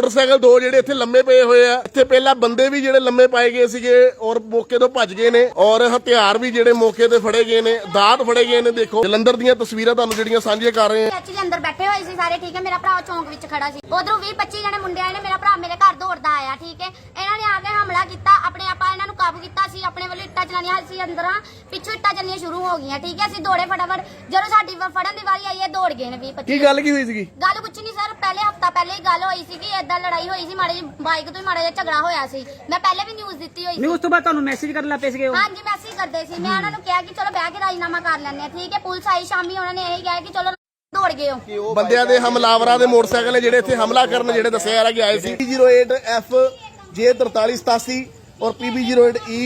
Motorcycle ਦੋ ਜਿਹੜੇ ਇੱਥੇ ਲੰਮੇ ਪਏ ਹੋਏ ਆ। ਇੱਥੇ ਪਹਿਲਾਂ ਬੰਦੇ ਵੀ ਜਿਹੜੇ ਲੰਮੇ ਪਾਏ ਗਏ ਸੀਗੇ ਔਰ ਮੌਕੇ ਤੋਂ ਭੱਜ ਗਏ ਨੇ ਔਰ ਹਥਿਆਰ ਵੀ ਜਿਹੜੇ ਮੌਕੇ ਤੇ ਫੜੇ ਗਏ ਨੇ, ਦਾਤ ਫੜੇ ਗਏ ਨੇ, ਦੇਖੋ। ਜਲੰਧਰ ਦੀਆਂ ਤਸਵੀਰਾਂ ਤੁਹਾਨੂੰ ਜਿਹੜੀਆਂ ਸਾਂਝੀਆਂ ਕਰ ਰਹੇ ਆ ਐਕਚੁਅਲੀ ਅੰਦਰ ਬੈਠੇ ਹੋਏ ਸੀ ਸਾਰੇ, ਠੀਕ ਹੈ। ਮੇਰਾ ਭਰਾ ਚੌਂਕ ਵਿੱਚ ਖੜਾ ਸੀ। ਉਧਰੋਂ 20 25 ਜਣੇ ਮੁੰਡੇ ਆਏ ਨੇ, ਮੇਰਾ ਭਰਾ ਮੇਰੇ ਘਰ ਦੌੜਦਾ ਆਇਆ, ਠੀਕ ਹੈ। ਇਹਨਾਂ ਨੇ ਆ ਕੇ ਹਮਲਾ ਕੀਤਾ। ਕਾਬੂ ਕੀਤਾ ਸੀ ਆਪਣੇ ਵੱਲੋਂ ਇੱਟਾਂ ਚਲਾਉਣੀਆਂ ਸੀ ਅੰਦਰ ਪਿੱਛੋਂ ਇੱਟਾਂ ਚੱਲਣੀਆਂ ਸ਼ੁਰੂ ਹੋ ਗਈਆਂ ਠੀਕ ਹੈ? ਅਸੀਂ ਦੌੜੇ ਫਟਾਫਟ ਜਦੋਂ ਸਾਡੀ ਵ- ਫੜਨ ਦੀ ਵਾਰੀ ਆਈ ਹੈ ਦੌੜ ਗਏ ਨੇ 20 25 ਕੀ ਗੱਲ ਕੀ ਹੋਈ ਸੀਗੀ? ਗੱਲ ਕੁਛ ਨਹੀਂ ਸਰ ਪਹਿਲੇ ਹਫਤਾ ਪਹਿਲੇ ਹੀ ਗੱਲ ਹੋਈ ਸੀ ਕਿ ਏਦਾਂ ਲੜਾਈ ਹੋਈ ਸੀ ਮਾੜੇ ਜਿਹੀ ਬਾਈਕ ਤੋਂ ਹੀ ਮਾੜਾ ਜਿਹਾ ਝਗੜਾ ਹੋਇਆ ਸੀ। ਮੈਂ ਪਹਿਲੇ ਵੀ ਨਿਊਜ਼ ਦਿੱਤੀ ਹੋਈ ਨਹੀਂ ਸੀ। ਉਸ ਤੋਂ ਬਾਅਦ ਤੁਹਾਨੂੰ ਮੈਸੇਜ ਕਰਨ ਲੱਗ ਪਏ ਸੀਗੇ ਉਹ? ਹਾਂਜੀ ਮੈਸੇਜ ਕਰਦੇ ਸੀ। ਮੈਂ ਉਹਨਾਂ ਨੂੰ ਕਿਹਾ ਕਿ ਚਲੋ ਬਹਿ ਕੇ ਰਾਜੀਨਾਮਾ ਕਰ ਲੈਂਦੇ ਆ ਠੀਕ ਹੈ? ਪੁਲਿਸ ਆਈ ਸ਼ਾਮੀ ਉਹਨਾਂ ਨੇ ਇਹ ਕਿਹਾ ਕਿ ਚਲੋ ਦੌੜ ਗਏ ਹੋ ਬੰਦਿਆਂ ਦੇ ਹਮਲਾਵਰਾਂ ਦੇ ਮੋਟਰਸਾਈਕਲ ਨੇ ਜਿਹੜੇ ਇੱਥੇ ਹਮਲਾ ਕਰਨ ਜਿਹੜੇ ਦੱਸਿਆ ਜਾ ਰਿਹਾ ਕਿ ਆਏ ਸੀ। 08F J4387 ਔਰ PB08E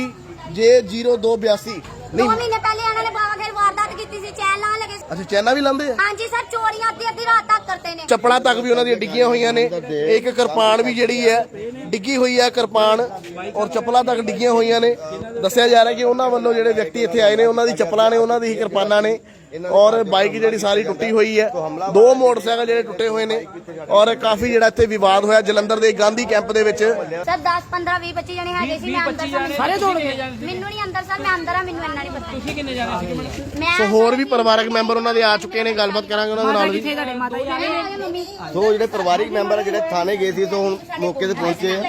J0282 ਦੋ ਨਹੀਂ। ਮਹੀਨੇ ਪਹਿਲੇ ਇਹਨਾਂ ਨੇ ਬਾਵਾ ਖੇਰ ਵਾਰਦਾਤ ਕੀਤੀ ਸੀ ਚੈਨ ਲਾਉਣ ਲੱਗੇ ਸੀ। ਅੱਛਾ ਚੈਨਾ ਵੀ ਲਾਉਂਦੇ ਆ? ਹਾਂਜੀ ਸਰ ਚੋਰੀਆਂ ਅੱਧੀ ਅੱਧੀ ਰਾਤ ਤੱਕ ਕਰਦੇ ਨੇ। ਚੱਪਲਾਂ ਤੱਕ ਵੀ ਉਹਨਾਂ ਦੀਆਂ ਡਿੱਗੀਆਂ ਹੋਈਆਂ ਨੇ। ਇੱਕ ਕਿਰਪਾਨ ਵੀ ਜਿਹੜੀ ਹੈ ਡਿੱਗੀ ਹੋਈ ਹੈ ਕਿਰਪਾਨ ਔਰ ਚੱਪਲਾਂ ਤੱਕ ਡਿੱਗੀਆਂ ਹੋਈਆਂ ਨੇ। ਦੱਸਿਆ ਜਾ ਰਿਹਾ ਕਿ ਉਹਨਾਂ ਵੱਲੋਂ ਜਿਹੜੇ ਵਿਅਕਤੀ ਇੱਥੇ ਆਏ ਨੇ ਉਹਨਾਂ ਦੀ ਚੱਪਲਾਂ ਨੇ ਉਹਨਾਂ ਦੀ ਹੀ ਕਿਰਪਾਨਾਂ ਨੇ। ਔਰ ਬਾਈਕ ਜਿਹੜੀ ਸਾਰੀ ਟੁੱਟੀ ਹੋਈ ਹੈ ਦੋ ਮੋਟਰਸਾਈਕਲ ਜਿਹੜੇ ਟੁੱਟੇ ਹੋਏ ਨੇ ਔਰ ਕਾਫੀ ਜਿਹੜਾ ਇੱਥੇ ਵਿਵਾਦ ਹੋਇਆ ਜਲੰਧਰ ਦੇ ਗਾਂਧੀ ਕੈਂਪ ਦੇ ਵਿੱਚ। ਸਰ 10 15 20 25 ਜਣੇ ਹੈਗੇ ਸੀ ਮੈਂ ਅੰਦਰ ਸਾਂ ਸਾਰੇ ਦੌੜ ਗਏ ਮੈਨੂੰ ਨਹੀਂ ਅੰਦਰ ਸਰ ਮੈਂ ਅੰਦਰ ਆ ਮੈਨੂੰ ਇੰਨਾ ਨਹੀਂ ਪਤਾ। ਤੁਸੀਂ ਕਿੰਨੇ ਜਾਣੇ ਮੈਡਮ? ਮੈਂ ਸੋ ਹੋਰ ਵੀ ਪਰਿਵਾਰਕ ਮੈਂਬਰ ਉਹਨਾਂ ਦੇ ਆ ਚੁੱਕੇ ਨੇ ਗੱਲਬਾਤ ਕਰਾਂਗੇ ਉਹਨਾਂ ਦੇ ਨਾਲ ਵੀ। ਸੋ ਜਿਹੜੇ ਪਰਿਵਾਰਿਕ ਮੈਂਬਰ ਆ ਜਿਹੜੇ ਥਾਣੇ ਗਏ ਸੀ ਸੋ ਹੁਣ ਮੌਕੇ ਤੇ ਪਹੁੰਚੇ ਆ।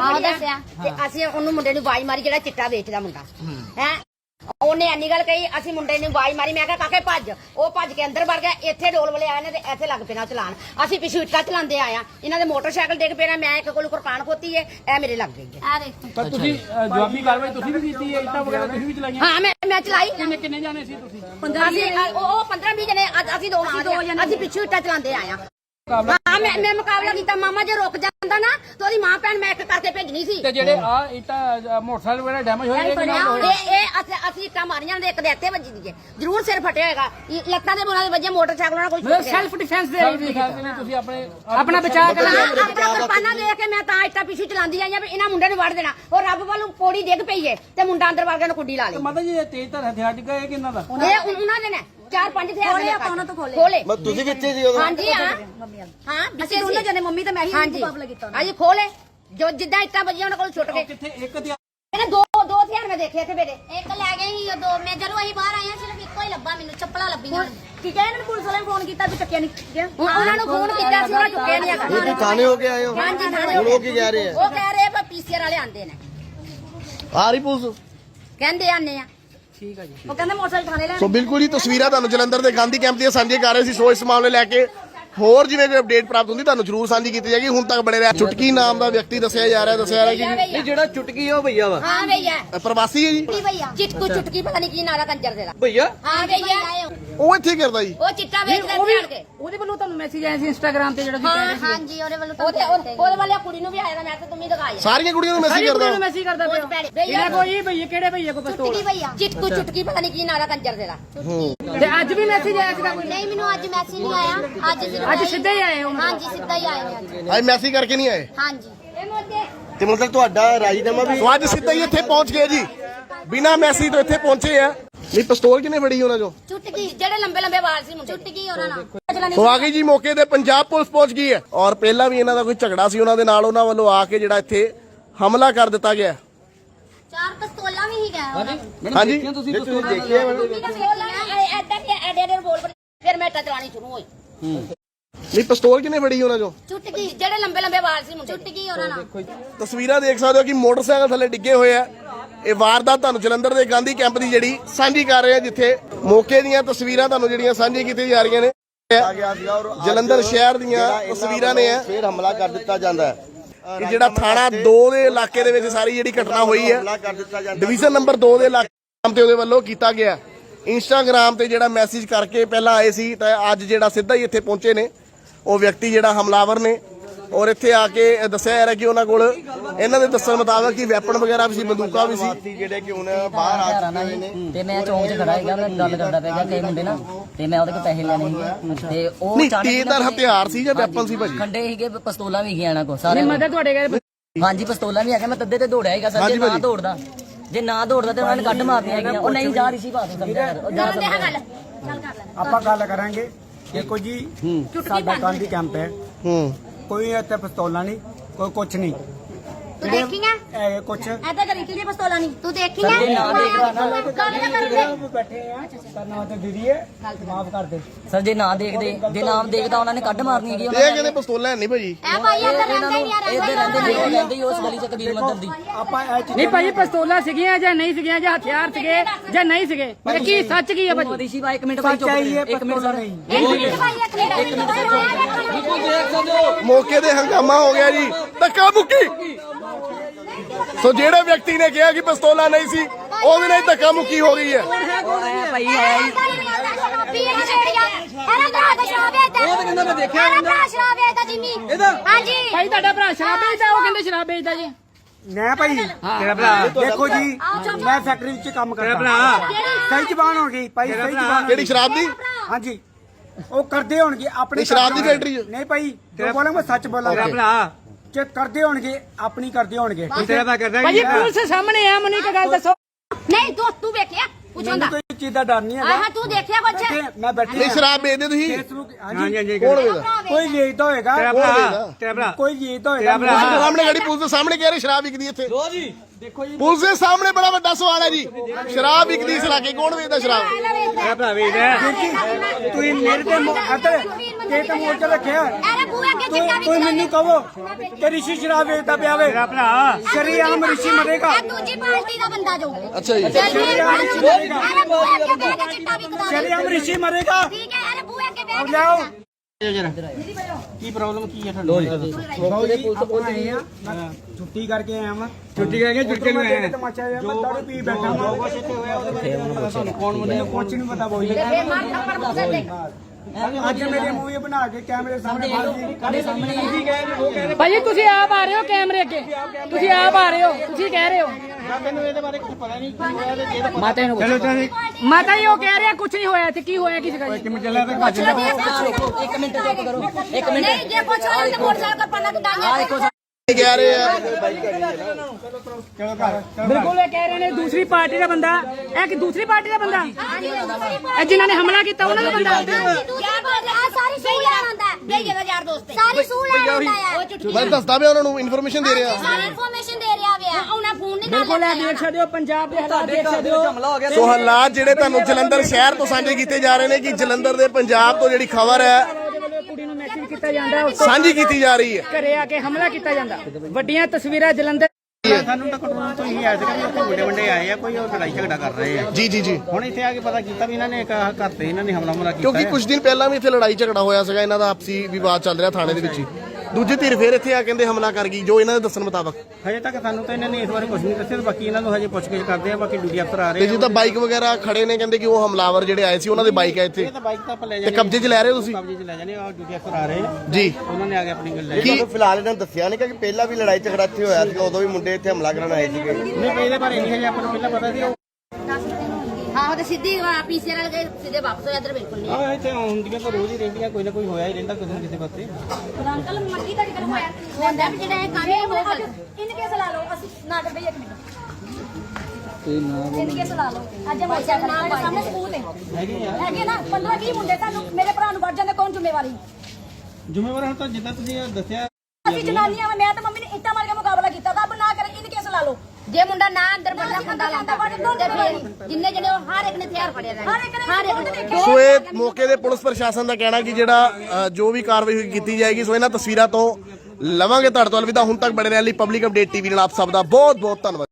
ਆਹ ਦੱਸਿਆ। ਤੇ ਅਸੀਂ ਉਹਨੂੰ ਮੁੰਡੇ ਨੂੰ ਬਾਈ ਮਾਰੀ ਜਿਹੜਾ ਚਿੱਟਾ ਵੇਚਦਾ ਮੁੰਡਾ। ਹੈ? ਉਹਨੇ ਇੰਨੀ ਗੱਲ ਕਹੀ ਅਸੀਂ ਮੁੰਡੇ ਨੂੰ ਬਾਈ ਮਾਰੀ ਮੈਂ ਕਿਹਾ ਕਾਕੇ ਭੱਜ। ਉਹ ਭੱਜ ਕੇ ਅੰਦਰ ਵੜ ਗਿਆ ਇੱਥੇ ਡੋਲ ਵਾਲੇ ਆਏ ਨੇ ਤੇ ਇੱਥੇ ਲੱਗ ਪੈਣਾ ਚਲਾਣ ਅਸੀਂ ਪਿੱਛੇ ਇੱਟਾਂ ਚਲਾਉਂਦੇ ਆਏ ਆ ਇਹਨਾਂ ਦੇ ਮੋਟਰਸਾਈਕਲ ਡਿੱਗ ਪੈਣਾ ਮੈਂ ਇੱਕ ਕੋਲ ਕਿਰਪਾਨ ਖੋਤੀ ਏ ਇਹ ਮੇਰੇ ਲੱਗ ਗਈ ਹੈ ਆ ਦੇਖੋ। ਪਰ ਤੁਸੀਂ ਅ, ਜਵਾਬੀ ਕਾਰਵਾਈ ਤੁਸੀਂ ਵੀ ਕੀਤੀ ਹੈ ਇੱਟਾਂ ਵਗੈਰਾ ਤੁਸੀਂ ਵੀ ਚਲਾਈਆਂ? ਹਾਂ ਮੈਂ ਮੈਂ ਚਲਾਈ। ਕਿੰਨੇ ਕਿੰਨੇ ਜਾਣੇ ਸੀ ਤੁਸੀਂ? ਅਸੀਂ ਉਹ ਉਹ 15 20 ਜਣੇ ਅੱਜ ਅਸੀਂ ਦੋ ਦੋ ਜਣੇ ਅਸੀਂ ਪਿੱਛੇ ਇੱਟਾਂ ਚਲਾਉਂਦੇ ਆਏ ਆ ਹਾਂ ਮੈਂ ਮੈਂ ਮੁਕਾਬਲਾ ਕੀਤਾ। ਮਾਮਾ ਜੇ ਰੁਕ ਜਾਂਦਾ ਨਾ ਤੇ ਉਹਦੀ ਮਾਂ ਭੈਣ ਮੈਂ ਇੱਕ ਕਰਕੇ ਭੇਜਣੀ ਸੀ। ਤੇ ਜਿਹੜੇ ਆ ਇੱਟਾਂ ਮੋਟਰਸਾਈਕਲ ਵਗੈਰਾ ਡੈਮੇਜ ਹੋਏ ਨੇ ਕਿੰਨਾ ਹੋਇਆ ਇਹ ਇਹ ਅਸੀਂ ਅਸੀਂ ਇੱਟਾਂ ਮਾਰੀਆਂ ਨੇ ਇੱਕ ਦੇ ਇੱਥੇ ਵੱਜੀ ਦੀ ਹੈ ਜ਼ਰੂਰ ਸਿਰ ਫਟਿਆ ਹੋਏਗਾ ਇਹ ਲੱਤਾਂ ਦੇ ਬੁਨਾਂ ਦੇ ਵੱਜੇ ਮੋਟਰਸਾਈਕਲ ਨਾਲ ਕੋਈ ਮਤਲਬ ਸੈਲਫ ਡਿਫੈਂਸ ਦੇ ਲਈ ਤੁਸੀਂ ਆਪਣੇ ਆਪਣਾ ਬਚਾਅ ਹਾਂ, ਕਰਨਾ। ਆਪਣਾ ਕਿਰਪਾਨਾਂ ਦੇ ਕੇ ਮੈਂ ਤਾਂ ਇੱਟਾਂ ਪਿੱਛੇ ਚਲਾਉਂਦੀ ਆਈ ਆ ਵੀ ਇਹਨਾਂ ਮੁੰਡੇ ਨੂੰ ਵੜ ਦੇਣਾ। ਉਹ ਰੱਬ ਵੱਲੋਂ ਪੌੜੀ ਡਿੱਗ ਪਈ ਏ ਤੇ ਮੁੰਡਾ ਅੰਦਰ ਵੜ ਕੇ ਨੂੰ ਕੁੰਡੀ ਲਾ ਲਈ। ਮਾਤਾ ਜੀ ਇਹ ਤੇਜ਼ ਧਾਰ ਹਥਿਆਰ ਡਿੱਗਾ ਇਹ ਕਿੰਨਾ ਦਾ? ਇਹ ਉਨ- ਉਹਨਾਂ ਦੇ ਨੇ। ਚਾਰ ਪੰਜ ਥੇ ਖੋਲੇ ਆਪਾਂ ਉਹਨਾਂ ਤੋਂ ਖੋਲੇ। ਖੋਲੇ। ਮੈਂ ਤੁਸੀਂ ਵਿੱਚੇ ਸੀ ਉਦੋਂ? ਹਾਂਜੀ ਹਾਂ। ਹਾਂ ਅਸੀਂ ਦੋਨੋਂ ਜਣੇ ਮੰਮੀ ਤੇ ਮੈਂ ਹੀ ਹਾਂਜੀ। ਮੁਕਾਬਲਾ ਕੀਤਾ ਉਹਨਾਂ ਹਾਂਜੀ ਖੋਲੇ। ਜੋ ਜਿੱਦਾਂ ਇੱਟਾਂ ਵੱਜੀਆਂ ਉਹਨਾਂ ਕੋਲ ਛੁੱਟ ਗਏ ਕਿੱਥੇ? ਇੱਕ ਹਥਿਆਰ ਇਹਨੇ ਦੋ ਦੋ ਹਥਿਆਰ ਮੈਂ ਦੇਖੇ ਇੱਥੇ ਮੇਰੇ। ਇੱਕ ਲੈ ਗਏ ਸੀ ਉਹ ਦੋ। ਮੈਂ ਜਦੋਂ ਅਸੀਂ ਬਾਹਰ ਆਏ ਹਾਂ ਸਿਰਫ ਇੱਕੋ ਹੀ ਲੱਭਾ ਮੈਨੂੰ ਚੱਪਲਾਂ ਲੱਭੀਆਂ ਠੀਕ ਹੈ ਇਹਨਾਂ ਨੇ ਪੁਲਿਸ ਵਾਲਿਆਂ ਨੂੰ ਫੋਨ ਕੀਤਾ ਵੀ ਚੱਕਿਆ ਨਹੀਂ ਗਿਆ। ਹੁਣ ਉਹਨਾਂ ਨੂੰ ਫੋਨ ਕੀਤਾ ਸੀ ਉਹਨਾਂ ਚੁੱਕਿਆ ਨਹੀਂ ਹੈਗਾ। ਤੁਸੀਂ ਥਾਣੇ ਹੋ ਕੇ ਆਏ ਹੋ? ਹਾਂਜੀ ਥਾਣੇ ਹੁਣ ਉਹ ਕੀ ਕਹਿ ਰਹੇ ਆ? ਉਹ ਕਹਿ ਰਹੇ ਆ ਪੀਸੀਆਰ ਵਾਲੇ ਆਂਦੇ ਨੇ। ਆ ਰਹੀ ਪੁਲਿਸ? ਕਹਿੰਦੇ ਆਨੇ ਆ। ਉਹ ਕਹਿੰਦੇ ਮੋਟਰਸਾਈਕਲ ਥਾਣੇ ਲੈ ਸੋ ਬਿਲਕੁਲ ਹੀ ਤਸਵੀਰਾਂ ਤੁਹਾਨੂੰ ਜਲੰਧਰ ਦੇ ਗਾਂਧੀ ਕੈਂਪ ਦੀਆਂ ਸਾਂਝੇ ਕਰ ਰਹੇ ਸੀ। ਸੋ ਇਸ ਮਾਮਲੇ ਲੈ ਕੇ ਹੋਰ ਜਿਵੇਂ ਕੋਈ ਅਪਡੇਟ ਪ੍ਰਾਪਤ ਹੁੰਦੀ ਤੁਹਾਨੂੰ ਜ਼ਰੂਰ ਸਾਂਝੀ ਕੀਤੀ ਜਾਏਗੀ। ਹੁਣ ਤੱਕ ਬਣੇ ਰਿਹਾ ਚੁਟਕੀ ਨਾਮ ਦਾ ਵਿਅਕਤੀ ਦੱਸਿਆ ਜਾ ਰਿਹਾ ਦੱਸਿਆ ਜਾ ਰਿਹਾ ਕਿ ਜਿਹੜਾ ਚੁਟਕੀ ਉਹ ਭਈਆ ਵਾ। ਹਾਂ ਭਈਆ। ਪ੍ਰਵਾਸੀ ਹੈ ਜੀ। ਭਈਆ। ਚਿੱਟਕੂ ਚੁਟਕੀ ਪਤਾ ਨਹੀਂ ਕੀ ਨਾਰਾ ਕੰਜਰ ਦੇ ਦਾ। ਭਈਆ? ਹਾਂ ਭਈਆ। ਉਹ ਇੱਥੇ ਕਰਦਾ ਜੀ। ਉਹ ਚਿੱਟਾ ਵੇਚਦਾ ਉਹ ਵੀ ਕੇ। ਉਹਦੇ ਵੱਲੋਂ ਤੁਹਾਨੂੰ ਮੈਸੇਜ ਆਇਆ ਸੀ ਇੰਸਟਾਗ੍ਰਾਮ ਤੇ ਜਿਹੜਾ ਤੁਸੀਂ ਕਹਿ ਰਹੇ ਸੀ। ਹਾਂਜੀ ਉਹਦੇ ਵੱਲੋਂ ਉਹਦੇ ਉਹ- ਉਹਦੇ ਵਾਲੇ ਕੁੜੀ ਨੂੰ ਵੀ ਆਇਆ ਮੈਂ ਤਾਂ ਤੁਮੀ ਦਿਖਾਇਆ ਸਾਰੀਆਂ ਕੁੜੀਆਂ ਨੂੰ ਮੈਸੇਜ ਸਾਰੀ ਕਰਦਾ ਕੁੜੀਆਂ। ਨੂੰ ਮੈਸੇਜ ਕਰਦਾ ਪਿਆ। ਭਈਆ ਇਹਨਾਂ ਕੋਈ ਭਈਏ ਕਿਹੜੇ ਭਈਏ ਕੋ ਪਿਸਤੌਲ ਚੁਟਕੀ ਭਈਆ। ਚਿੱਟਕੂ ਚੁਟਕੀ ਪਤਾ ਨਹੀਂ ਕੀ ਨਾਰਾ ਕੰਜਰ ਦੇ ਦਾ। ਤੇ ਅੱਜ ਵੀ ਮੈਸੇਜ ਆਇਆ ਸੀਗਾ ਕੋਈ? ਨਹੀਂ ਮੈਨੂੰ ਅੱਜ ਮੈਸੇਜ ਨਹੀਂ ਆਇਆ। ਅੱਜ ਸਿਰਫ ਅੱਜ ਸਿੱਧੇ ਹੀ ਆਏ ਹੋ ਮਤਲਬ? ਹਾਂਜੀ ਸਿੱਧਾ ਹੀ ਆਏ ਨੇ ਅੱਜ। ਅੱਜ ਮੈਸੇਜ ਕਰਕੇ ਨਹੀਂ ਆਏ? ਹਾਂਜੀ। ਤੇ ਮਤਲਬ ਤੁਹਾਡਾ ਰਾਜੀਨਾਮਾ ਵੀ ਸੋ ਅੱਜ ਸਿੱਧਾ ਹੀ ਇੱਥੇ ਪਹੁੰਚ ਗਏ ਜੀ। ਬਿਨਾ ਮੈਸੇਜ ਤੋਂ ਇੱਥੇ ਪਹੁੰਚੇ ਆ। ਨਹੀਂ ਪਿਸਤੌਲ ਕਿਨੇ ਫੜੀ ਉਹਨਾਂ ਚੋਂ? ਚੁਟਕੀ ਜਿਹੜੇ ਲੰਬੇ ਲੰਬੇ ਵਾਲ ਸੀ ਮੁੰਡੇ। ਚੁਟਕੀ ਉਹਨਾਂ ਨਾਲ। ਸੋ ਆ ਗਈ ਜੀ ਮੌਕੇ ਤੇ ਪੰਜਾਬ ਪੁਲਿਸ ਪਹੁੰਚ ਗਈ ਹੈ। ਔਰ ਪਹਿਲਾਂ ਵੀ ਇਹਨਾਂ ਦਾ ਕੋਈ ਝਗੜਾ ਸੀ ਉਹਨਾਂ ਦੇ ਨਾਲ ਉਹਨਾਂ ਵੱਲੋਂ ਆ ਕੇ ਜਿਹੜਾ ਇੱਥੇ ਹਮਲਾ ਕਰ ਦਿੱਤਾ ਗਿਆ ਚਾਰ ਪਿਸਤੌਲਾਂ ਵੀ ਹੀ ਗਏ। ਹਾਂਜੀ। ਜੇ ਤੁਸੀਂ ਦੇਖਿਆ ਮੈਡਮ ਐਡਾ ਕਿ ਐਡੇ ਐਡੇ ਬੋਲ ਫਿਰ ਮੈਂ ਚਲਾਣੀ ਸ਼ੁਰੂ ਹੋਈ। ਨਹੀਂ ਪਿਸਤੌਲ ਕਿਨੇ ਫੜੀ ਉਹਨਾਂ ਚੋਂ? ਚੁਟਕੀ ਜਿਹੜੇ ਲੰਬੇ ਲੰਬੇ ਵਾਲ ਸੀ ਮੁੰਡੇ। ਚੁਟਕੀ ਉਹਨਾਂ ਨਾਲ। ਤਸਵੀਰਾਂ ਦੇਖ ਸਕਦੇ ਹੋ ਕਿ ਮੋਟਰਸਾਈਕਲ ਥੱਲੇ ਡਿੱਗੇ ਹੋਏ ਆ। ਇਹ ਵਾਰਦਾਤ ਤੁਹਾਨੂੰ ਜਲੰਧਰ ਦੇ ਗਾਂਧੀ ਕੈਂਪ ਦੀ ਜਿਹੜੀ ਸਾਂਝੀ ਕਰ ਰਹੇ ਆ ਜਿੱਥੇ ਮੌਕੇ ਦੀਆਂ ਤਸਵੀਰਾਂ ਤੁਹਾਨੂੰ ਜਿਹੜੀਆਂ ਸਾਂਝੀਆਂ ਕੀਤੀਆਂ ਜਾ ਰਹੀਆਂ ਨੇ। ਜਲੰਧਰ ਸ਼ਹਿਰ ਦੀਆਂ ਤਸਵੀਰਾਂ ਨੇ ਆ ਫੇਰ ਹਮਲਾ ਕਰ ਦਿੱਤਾ ਜਾਂਦਾ ਹੈ। ਕਿ ਜਿਹੜਾ ਥਾਣਾ 2 ਦੇ ਇਲਾਕੇ ਦੇ ਵਿੱਚ ਸਾਰੀ ਜਿਹੜੀ ਘਟਨਾ ਹੋਈ ਹੈ ਡਿਵੀਜ਼ਨ ਨੰਬਰ 2 ਦੇ ਇਲਾਕੇ ਤੇ ਉਹਦੇ ਵੱਲੋਂ ਕੀਤਾ ਗਿਆ ਇੰਸਟਾਗ੍ਰam ਤੇ ਜਿਹੜਾ ਮੈਸੇਜ ਕਰਕੇ ਪਹਿਲਾਂ ਆਏ ਸੀ ਤਾਂ ਅੱਜ ਜਿਹੜਾ ਸਿੱਧਾ ਹੀ ਇੱਥੇ ਪਹੁੰਚੇ ਨੇ। ਉਹ ਵਿਅਕਤੀ ਜਿਹੜਾ ਹਮਲਾਵਰ ਨੇ ਔਰ ਇੱਥੇ ਆ ਕੇ ਦੱਸਿਆ ਜਾ ਰਿਹਾ ਕਿ ਉਹਨਾਂ ਕੋਲ ਇਹਨਾਂ ਦੇ ਦੱਸਣ ਮੁਤਾਬਕ ਕਿ ਵੈਪਨ ਵਗੈਰਾ ਵੀ ਸੀ ਬੰਦੂਕਾਂ ਵੀ ਸੀ। ਵਾਸੀ ਜਿਹੜੇ ਕਿ ਹੁਣ ਬਾਹਰ ਆ ਘਰ ਆਣਾ ਚੁੱਕੇ ਨੇ। ਸੀ ਤੇ ਮੈਂ ਚੌਂਕ 'ਚ ਖੜਾ ਸੀਗਾ ਮੈਂ ਗੱਲ ਕਰਦਾ ਪਿਆ ਕਈ ਮੁੰਡੇ ਨਾਲ ਤੇ ਮੈਂ ਉਹਦੇ ਕੋਲ ਪੈਸੇ ਲੈਣੇ ਸੀਗੇ। ਤੇ ਉਹ ਨਹੀਂ ਅਚਾਨਕ ਹੀ ਤੇਜ਼ਦਾਰ ਨਾ- ਹਥਿਆਰ ਸੀ ਜਾਂ ਵੈਪਨ ਸੀ ਭਾਜੀ? ਖੰਡੇ ਸੀਗੇ ਪਿਸਤੌਲਾਂ ਵੀ ਹੈਗੀਆਂ ਇਹਨਾਂ ਕੋਲ ਸਾਰੇ ਮਦਰ ਤੁਹਾਡੇ ਘਰ ਹਾਂਜੀ ਪਿਸਤੌਲਾਂ ਵੀ ਹੈਗੀਆਂ ਮੈਂ ਤੱਦੇ ਤੇ ਦੌੜਿਆ ਸੀਗਾ ਸਰ ਜੇ ਨਾ ਦੌੜਦਾ। ਜੇ ਨਾ ਦੌੜਦਾ ਤੇ ਉਹਨਾਂ ਨੇ ਕੱਢ ਮਾਰਨੀਆਂ ਹੈਗੀਆਂ। ਉਹ ਨਹੀਂ ਜਾ ਰਹੀ ਸੀ ਬਾਤ ਸਮਝਿਆ ਕਰ ਉਹ ਜਾ ਆਪਾਂ ਗੱਲ ਕਰਾਂਗੇ। ਦੇਖੋ ਜੀ ਸਾਡਾ ਗਾਂਧੀ ਕੈਂਪ ਹੈ। ਹੂੰ। ਕੋਈ ਇੱਥੇ ਪਿਸਤੌਲਾਂ ਨਹੀਂ ਕੋਈ ਕੁਛ ਨਹੀਂ। ਤੂੰ ਦੇਖੀਆਂ ਇਹ ਕੁਛ। ਐਦਾਂ ਕਰੀ ਕਿਹੜੀ ਪਿਸਤੌਲਾਂ ਨਹੀਂ ਤੂੰ ਦੇਖੀਆਂ ਬੈਠੇ ਆ। ਕਰਨਾ ਤੇ ਦੀਦੀ ਹੈ। ਮਾਫ ਕਰ ਦੇ। ਸਰ ਜੇ ਨਾ ਦੇਖਦੇ ਜੇ ਨਾ ਦੇਖਦਾ ਉਹਨਾਂ ਨੇ ਕੱਢ ਮਾਰਨੀ ਹੈਗੀ ਇਹ ਕਹਿੰਦੇ ਪਿਸਤੌਲਾਂ ਹੈ ਨਹੀਂ ਭਾਜੀ। ਇਹ ਭਾਈ ਅੰਦਰ ਰਹਿੰਦਾ ਹੀ ਨਹੀਂ ਆ ਇੱਥੇ ਰਹਿੰਦੇ ਰਹਿੰਦਾ ਜਿਹੜੇ ਰਹਿੰਦੇ ਹੀ ਉਸ ਗਲੀ ਚ ਕਬੀਰ ਮੰਦਰ ਦੀ। ਆਪਾਂ ਇਹ ਚੀਜ਼ਾਂ ਨਹੀਂ ਭਾਈ ਪਿਸਤੌਲਾਂ ਸੀਗੀਆਂ ਜਾਂ ਨਹੀਂ ਸੀਗੀਆਂ ਜਾਂ ਹਥਿਆਰ ਸੀਗੇ ਜਾਂ ਨਹੀਂ ਸੀਗੇ? ਇਹ ਕੀ ਸੱਚ ਕੀ ਹੈ ਭਾਜੀ? ਰਿਸ਼ੀ ਭਾਈ ਇੱਕ ਮਿੰਟ ਭਾਈ ਸੱਚ ਚੁੱਪ ਆਈ ਹੈ ਇੱਕ ਮਿੰਟ ਪਿਸਤੌਲਾਂ ਸਰ। ਨਹੀਂ ਇੱਕ ਮਿੰਟ ਭਾਈ ਇੱਕ ਮਿੰਟ। ਇੱਕ ਮਿੰਟ ਮੌਕੇ ਤੇ ਹੰਗਾਮਾ ਹੋ ਗਿਆ ਜੀ। ਧੱਕਾ ਮੁੱਕੀ। ਸੋ ਜਿਹੜੇ ਵਿਅਕਤੀ ਨੇ ਕਿਹਾ ਕਿ ਪਿਸਤੌਲਾਂ ਨਹੀਂ ਸੀ ਉਹਦੇ ਨਾਲ ਹੀ ਧੱਕਾ ਮੁੱਕੀ ਹੋ ਗਈ ਹੈ। ਭਾਈ ਹੈ ਹੀ। ਉਹ ਕਹਿੰਦਾ ਮੈਂ ਦੇਖਿਆ ਇਹਦਾ ਸ਼ਰਾਬ ਵੇਚਦਾ ਜਿੰਮੀ ਹਾਂਜੀ। ਭਾਈ ਤੁਹਾਡਾ ਭਰਾ ਸ਼ਰਾਬ ਵੇਚਦਾ ਉਹ ਕਹਿੰਦੇ ਸ਼ਰਾਬ ਵੇਚਦਾ ਜੀ। ਮੈਂ ਭਾਈ ਤੇਰਾ ਭਰਾ। ਦੇਖੋ ਜੀ ਮੈਂ ਫੈਕਟਰੀ ਵਿੱਚ ਕੰਮ ਕਰਦਾ। ਤੇਰਾ ਭਰਾ। ਸਹੀ ਜ਼ਬਾਨ ਹੋ ਗਈ ਭਾਈ ਸਹੀ ਜ਼ਬਾਨ ਕਿਹੜੀ ਸ਼ਰਾਬ ਦੀ? ਹਾਂਜੀ। ਉਹ ਕਰਦੇ ਹੋਣਗੇ ਆਪਣੇ ਸ਼ਰਾਬ ਦੀ ਫੈਕਟਰੀ? ਨਹੀਂ ਭਾਈ ਜੋ ਬੋਲਾਂਗਾ ਸੱਚ ਬੋਲਾਂਗਾ। ਤੇਰਾ ਭਰਾ। ਜੇ ਕਰਦੇ ਹੋਣਗੇ ਆਪਣੀ ਕਰਦੇ ਹੋਣਗੇ। ਤੇਰਾ ਭਰਾ ਕਰਦਾ ਭਾਜੀ ਪੁਲਿਸ ਸਾਹਮਣੇ ਆ ਮੈਨੂੰ ਇੱਕ ਗੱਲ ਦੱਸੋ। ਨਹੀਂ ਦੋਸਤ ਤੂੰ ਵੇਖਿਆ? ਪੁੱਛੋਂ ਦਾ ਕੋਈ ਚੀਜ਼ ਦਾ ਡਰ ਨਹੀਂ ਹੈਗਾ। ਆਹ ਤੂੰ ਦੇਖਿਆ ਕੁਛ? ਮੈਂ ਬੈਠੀ ਨਹੀਂ ਸ਼ਰਾਬ ਵੇਚਦੇ ਤੁਸੀਂ? ਫੇਸਬੁੱਕ ਹਾਂਜੀ। ਹਾਂਜੀ ਕੌਣ ਵੇਚਦਾ? ਕੋਈ ਵੇਚਦਾ। ਹੋਏਗਾ। ਕੌਣ ਵੇਚਦਾ? ਤੇਰਾ ਭਰਾ। ਕੋਈ ਵੇਚਦਾ ਹੋਏਗਾ। ਪੁਲਿਸ ਦੇ ਸਾਹਮਣੇ ਗੜੀ ਪੁਲਿਸ ਦੇ ਸਾਹਮਣੇ ਕਹਿ ਰਹੇ ਸ਼ਰਾਬ ਵਿਕਦੀ ਇੱਥੇ? ਲੋ ਜੀ ਦੇਖੋ ਜੀ। ਪੁਲਿਸ ਦੇ ਸਾਹਮਣੇ ਬੜਾ ਵੱਡਾ ਸਵਾਲ ਹੈ ਜੀ। ਸ਼ਰਾਬ ਵਿਕਦੀ ਇਸ ਇਲਾਕੇ ਕੌਣ ਵੇਚਦਾ ਸ਼ਰਾਬ? ਤੇਰਾ ਭਰਾ ਵੇਚਦਾ। ਤੁਸੀਂ ਮੇਰੇ ਤੇ ਮੋ- ਤੇ ਤੇ ਮੋਰਚਾ ਰੱਖਿਆ। ਚਿੱਟਾ ਤੂੰ ਮੈਨੂੰ ਕਹੋ ਕਿ ਰਿਸ਼ੀ ਸ਼ਰਾਬ ਵੇਚਦਾ ਪਿਆ ਵੇ। ਤੇਰਾ ਭਰਾ। ਸ਼ਰੀਆਮ ਰਿਸ਼ੀ ਮਰੇਗਾ। ਇਹ ਦੂਜੀ ਪਾਰਟੀ ਦਾ ਬੰਦਾ ਜੋ। ਅੱਛਾ ਜੀ। ਕੇ ਚਿੱਟਾ ਵਿਕਦਾ ਵੇ। ਸ਼ਰੀਆਮ ਰਿਸ਼ੀ ਮਰੇਗਾ। ਠੀਕ ਹੈ ਅਰੇ ਬੂਏ ਅੱਗੇ ਬਹਿ ਕੇ ਲਿਆਓ ਪੁਲਿਸ ਆਏ ਆ ਮੈਂ ਛੁੱਟੀ ਕਰਕੇ ਆਇਆ ਵਾਂ ਛੁੱਟੀ ਕਰਕੇ ਛੁੱਟੀ ਨੂੰ ਆਇਆ ਤਮਾਸ਼ਾ ਆਇਆ ਮੈਂ ਦਾਰੂ ਪੀ ਬੈਠਾ ਵਾਂ। ਕੁਛ ਇੱਥੇ ਹੋਇਆ ਉਹਦੇ ਬਾਰੇ ਕੌਣ ਮੈਨੂੰ ਕੁਛ ਨਹੀਂ ਪਤਾ ਬੋਲੀ। ਫੇਰ ਮਾਰ ਥੱਪੜ ਮੂੰਹ ਤੇ ਅੱਜ ਮੇਰੇ ਮੂਵੀ ਬਣਾ ਕੇ ਕੈਮਰੇ ਸਾਹਮਣੇ ਬਾਹਰ ਸਾਹਮਣੇ ਭਾਜੀ ਤੁਸੀਂ ਆਪ ਆ ਰਹੇ ਹੋ ਕੈਮਰੇ ਅੱਗੇ। ਤੁਸੀਂ ਆਪ ਆ ਰਹੇ ਹੋ। ਤੁਸੀਂ ਕਹਿ ਰਹੇ ਹੋ। ਤੈਨੂੰ ਇਹਦੇ ਬਾਰੇ ਕੁਝ ਪਤਾ ਨਹੀਂ ਕੀ ਹੋਇਆ ਤੇ ਇਹਦੇ ਮਾਤਾ ਨੂੰ ਚਲੋ ਮਾਤਾ ਜੀ ਉਹ ਕਹਿ ਰਿਹਾ ਕੁਝ ਨਹੀਂ ਹੋਇਆ ਤੇ ਕੀ ਹੋਇਆ ਕੀ ਸੀਗਾ ਜੀ? ਕਿਵੇਂ ਚੱਲਿਆ ਤੇ ਭੱਜ ਇੱਕ ਮਿੰਟ ਚੁੱਪ ਕਰੋ ਇੱਕ ਮਿੰਟ ਨਹੀਂ ਜੇ ਕੁਛ ਹੋਇਆ ਤਾਂ ਮੋਟਰਸਾਈਕਲ ਕਰ ਪੰਨਾ ਕਟਾਂਗੇ ਕਹਿ ਰਹੇ ਆ। ਚਲੋ ਬਿਲਕੁਲ ਇਹ ਕਹਿ ਰਹੇ ਨੇ ਦੂਸਰੀ ਪਾਰਟੀ ਦਾ ਬੰਦਾ ਇਹ ਕਿ ਦੂਸਰੀ ਪਾਰਟੀ ਦਾ ਬੰਦਾ? ਇਹ ਜਿਨ੍ਹਾਂ ਨੇ ਹਮਲਾ ਕੀਤਾ ਉਹਨਾਂ ਦਾ ਬੰਦਾ। ਯਾਰ ਦੋਸਤ ਹੈ। ਸਾਰੀ ਸੂਹ ਲੈਣ ਆਉਂਦਾ ਹੈ ਮੈਂ ਦੱਸਦਾ ਪਿਆ ਉਹਨਾਂ ਨੂੰ ਇਨਫੋਰਮੇਸ਼ਨ ਦੇ ਰਿਹਾ। ਸਾਰੀ ਇਨਫੋਰਮੇਸ਼ਨ ਦੇ ਰਿਹਾ ਵੇ ਉਹਨਾਂ ਫੋਨ ਨਹੀਂ ਕਰ ਬਿਲਕੁਲ ਇਹ ਦੇਖ ਸਕਦੇ ਹੋ ਪੰਜਾਬ ਦੇ ਹਾਲਾਤ ਦੇਖ ਸਕਦੇ ਹੋ ਹਮਲਾ ਹੋ ਗਿਆ। ਸੋ ਹਾਲਾਤ ਜਿਹੜੇ ਤੁਹਾਨੂੰ ਜਲੰਧਰ ਸ਼ਹਿਰ ਤੋਂ ਸਾਂਝੇ ਕੀਤੇ ਜਾ ਰਹੇ ਨੇ ਕਿ ਜਲੰਧਰ ਦੇ ਪੰਜਾਬ ਤੋਂ ਜਿਹੜੀ ਖਬਰ ਹੈ ਕੁੜੀ ਨੂੰ ਮੈਸੇਜ ਕੀਤਾ ਜਾਂਦਾ ਉਸ ਤੋਂ ਸਾਂਝੀ ਕੀਤੀ ਜਾ ਰਹੀ ਹੈ। ਘਰੇ ਆ ਕੇ ਹਮਲਾ ਕੀਤਾ ਜਾਂਦਾ। ਵੱਡੀਆਂ ਤਸਵੀਰਾਂ ਜਲੰਧਰ ਸਾਨੂੰ ਤਾਂ ਕੰਟਰੋਲ ਤੋਂ ਹੀ ਆਇਆ ਸੀ ਕਿ ਉੱਥੇ ਵੱਡੇ ਵੱਡੇ ਆਏ ਆ ਕੋਈ ਉਹ ਲੜਾਈ ਝਗੜਾ ਕਰ ਰਹੇ ਆ। ਜੀ ਜੀ ਜੀ। ਹੁਣ ਇੱਥੇ ਆ ਕੇ ਪਤਾ ਕੀਤਾ ਵੀ ਇਹਨਾਂ ਨੇ ਇੱਕ ਆਹ ਘਰ ਤੇ ਇਹਨਾਂ ਨੇ ਹਮਲਾ ਹਮਲਾ ਕੀਤਾ ਕਿਉਂਕਿ ਹੈ। ਕੁਝ ਦਿਨ ਪਹਿਲਾਂ ਵੀ ਇੱਥੇ ਲੜਾਈ ਝਗੜਾ ਹੋਇਆ ਸੀਗਾ ਇਹਨਾਂ ਦਾ ਆਪਸੀ ਵਿਵਾਦ ਚੱਲ ਰਿਹਾ ਥਾਣੇ ਦੇ ਵਿੱਚ ਹੀ। ਦੂਜੀ ਧਿਰ ਫੇਰ ਇੱਥੇ ਆ ਕਹਿੰਦੇ ਹਮਲਾ ਕਰ ਗਈ ਜੋ ਇਹਨਾਂ ਦੇ ਦੱਸਣ ਮੁਤਾਬਕ। ਹਜੇ ਤੱਕ ਸਾਨੂੰ ਤਾਂ ਇਹਨਾਂ ਨੇ ਇਸ ਬਾਰੇ ਕੁਝ ਨਹੀਂ ਦੱਸਿਆ ਤੇ ਬਾਕੀ ਇਹਨਾਂ ਨੂੰ ਹਜੇ ਪੁੱਛਗਿੱਛ ਕਰਦੇ ਆ ਬਾਕੀ ਡਿਊਟੀ ਅਫਸਰ ਆ ਤੇ ਰਹੇ ਆ। ਜਿੱਦਾਂ ਬਾਈਕ ਵਗੈਰਾ ਖੜੇ ਨੇ ਕਹਿੰਦੇ ਕਿ ਉਹ ਹਮਲਾਵਰ ਜਿਹੜੇ ਆਏ ਸੀ ਉਹਨਾਂ ਦੇ ਬਾਈਕ ਹੈ ਇੱਥੇ। ਇਹ ਤਾਂ ਬਾਈਕ ਤਾਂ ਆਪਾਂ ਲੈ ਤੇ ਜਾਣੇ ਕਬਜ਼ੇ 'ਚ ਲੈ ਰਹੇ ਹੋ ਤੁਸੀਂ? ਕਬਜ਼ੇ 'ਚ ਲੈ ਜਾਣੇ ਆ ਡਿਊਟੀ ਅਫਸਰ ਆ ਰਹੇ ਆ। ਜੀ। ਉਹਨਾਂ ਨੇ ਆ ਕੇ ਆਪਣੀ ਗੱਲ ਲੈ ਕੀ ਫਿਲਹਾਲ ਇਹਨਾਂ ਨੇ ਦੱਸਿਆ ਨਹੀਂ ਕਿ ਪਹਿਲਾਂ ਵੀ ਲੜਾਈ ਝਗੜਾ ਇੱਥੇ ਹੋਇਆ ਸੀ ਉਦੋਂ ਵੀ ਮੁੰਡੇ ਇੱਥੇ ਹਮਲਾ ਕਰਨ ਆਏ ਸੀਗੇ। ਨਹੀਂ ਇਹਦੇ ਬਾਰੇ ਨਹੀਂ ਹਜੇ ਆਪਾਂ ਨੂੰ ਪਹਿਲਾਂ ਪਤਾ ਸੀ ਉਹ ਆਹੋ ਤੇ ਸਿੱਧੀ ਪੀਸੀਆਰ ਵਾਲੇ ਗਏ ਸਿੱਧੇ ਵਾਪਸ ਹੋਇਆ ਇੱਧਰ ਬਿਲਕੁਲ ਨਹੀਂ। ਆ ਇੱਥੇ ਹੁੰਦੀਆਂ ਤਾਂ ਰੋਜ਼ ਹੀ ਰਹਿੰਦੀਆਂ ਕੋਈ ਨਾ ਕੋਈ ਹੋਇਆ ਹੀ ਰਹਿੰਦਾ ਕਿਸੇ ਨਾ ਕਿਸੇ ਪਾਸੇ ਅੰਕਲ ਮੱਕੀ ਦਾ ਟਿਕਟ ਹੋਇਆ? ਹੁੰਦਾ ਵੀ ਜਿਹੜਾ ਇਹ ਕੰਮ ਹੈ ਉਹ ਕਰ ਇਨ ਕੇਸ ਲਾ ਲਓ ਅਸੀਂ ਨਾਟਕ ਬਈ ਇੱਕ ਮਿੰਟ। ਇਨ ਕੇਸ ਲਾ ਲਓ। ਅੱਜ ਮੋਟਰਸਾਈਕਲ ਨਾਲ ਮੇਰੇ ਸਾਹਮਣੇ ਸਕੂਲ ਹੈ ਹੈਗੇ ਆ। ਹੈਗੇ ਨਾ 15 20 ਮੁੰਡੇ ਤੁਹਾਨੂੰ ਮੇਰੇ ਭਰਾ ਨੂੰ ਵੱਢ ਜਾਂਦੇ ਕੌਣ ਜ਼ਿੰਮੇਵਾਰੀ? ਜ਼ਿੰਮੇਵਾਰ ਹੁਣ ਤਾਂ ਜਿੱਦਾਂ ਤੁਸੀਂ ਇਹ ਦੱਸਿਆ। ਅਸੀਂ ਜਨਾਨੀਆਂ ਵਾਂ, ਮੈਂ ਤੇ ਮੰਮੀ ਨੇ ਇੱਟਾਂ ਮਾਰ ਕੇ ਮੁਕਾਬਲਾ ਕੀਤਾ ਰੱਬ ਨਾ ਕਰੇ ਇਨ ਕੇਸ ਲਾ ਲਓ ਜੇ ਮੁੰਡਾ ਨਾ ਅੰਦਰ ਬੰਦਾ ਖੰਦਾ ਲਾਂਦਾ ਤੇ ਫਿਰ ਜਿੰਨੇ ਜਣੇ ਉਹ ਹਰ ਇੱਕ ਨੇ ਹਥਿਆਰ ਫੜਿਆ ਹਰ ਇੱਕ ਨੇ ਦੇਖਿਆ। ਸੋ ਇਹ ਮੌਕੇ ਦੇ ਪੁਲਿਸ ਪ੍ਰਸ਼ਾਸਨ ਦਾ ਕਹਿਣਾ ਕਿ ਜਿਹੜਾ ਅ, ਜੋ ਵੀ ਕਾਰਵਾਈ ਹੋਈ ਕੀਤੀ ਜਾਏਗੀ ਸੋ ਇਹਨਾਂ ਤਸਵੀਰਾਂ ਤੋਂ ਲਵਾਂਗੇ ਤੁਹਾਡੇ ਤੋਂ ਅਲਵਿਦਾ ਹੁਣ ਤੱਕ ਬੜੇ ਰਹਿਣ ਲਈ ਪਬਲਿਕ ਅਪਡੇਟ ਟੀਵੀ ਨਾਲ ਆਪ ਸਭ ਦਾ ਬਹੁਤ ਬਹੁਤ ਧੰਨਵਾਦ